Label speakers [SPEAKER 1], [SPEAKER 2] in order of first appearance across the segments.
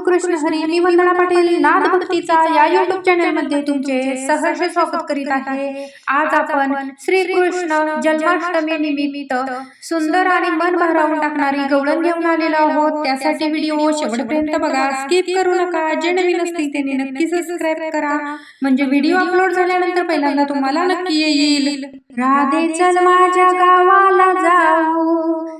[SPEAKER 1] रामकृष्ण हरी मी वंदना पाटील नाद भक्तीचा या युट्यूब चॅनलमध्ये तुमचे सहर्ष स्वागत करीत आहे. आज आपण श्रीकृष्ण जन्माष्टमी निमित्त सुंदर आणि मन भरावून टाकणारी गवळण घेऊन आलेलो आहोत. त्यासाठी व्हिडिओ शेवटपर्यंत बघा. स्किप करू नका. जे नवीन असतील त्यांनी नक्की सबस्क्राईब करा. म्हणजे व्हिडिओ अपलोड झाल्यानंतर पहिल्यांदा तुम्हाला नक्की येईल. राधे चल माझ्या गावाला जाऊ.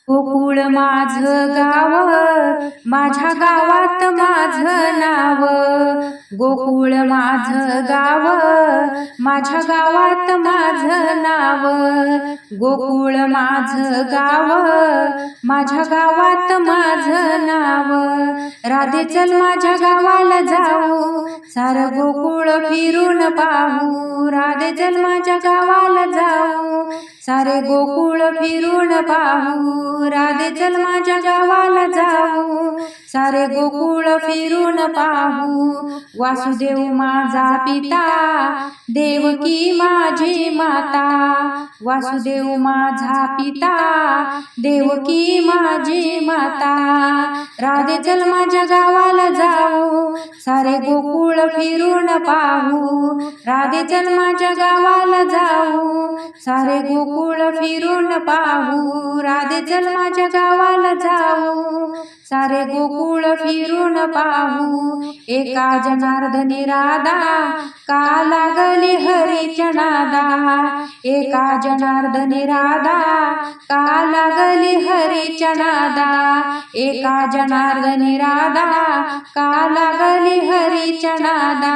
[SPEAKER 1] गोकुळ माझ गाव माझ्या गावात माझं नाव. गोकुळ माझं गाव माझ्या गावात माझं नाव. गोकुळ माझं गाव माझ्या गावात माझं नाव. राधे चल माझ्या गावाला जाऊ सार गोकुळ फिरून पाहू. राधे चल माझ्या गावाला जाऊ सारे गोकुळ फिरून पाहू. राधे चल माझ्या गावाला. सारे गोकुळ फिरून पाहू. वासुदेव माझा पिता देवकी माझी माता. वासुदेव माझा पिता देवकी माझी माता. राधे चल माझ्या गावाला जाऊ. सारे गोकुळ फिरून पाहू. राधे चल माझ्या गावाला जाऊ. सारे गोकुळ फिरून पाहू. राधे चल माझ्या गावाला जाऊ. सारे गोकुळ फिरून पाहू. एका जनार्दनी राधा का लागली हरी चणादा? एका जनार्दनी राधा का लागली हरी नादा एका जनार्दनी राधा का लागली हरी चणादा?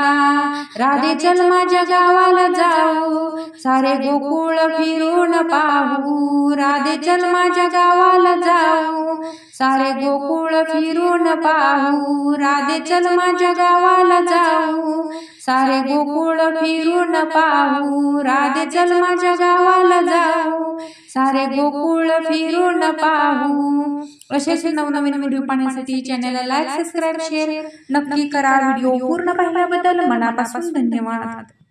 [SPEAKER 1] राधे चल माझ्या गावाला जाऊ सारे गोकुळ फिरून पाहू. चल माझ्या गावाला जाऊ. सारे गोकुळ फिरून पाहू. राधे चल माझ्या गावाला जाऊ. सारे गोकुळ फिरून पाहू. राधे चल माझ्या गावाला जाऊ. सारे गोकुळ फिरून पाहू. असेच नवनवीन व्हिडिओ पाहण्यासाठी चॅनलला लाईक सबस्क्राईब शेअर नक्की करा. व्हिडिओ पूर्ण पाहिल्याबद्दल मनापासून धन्यवाद.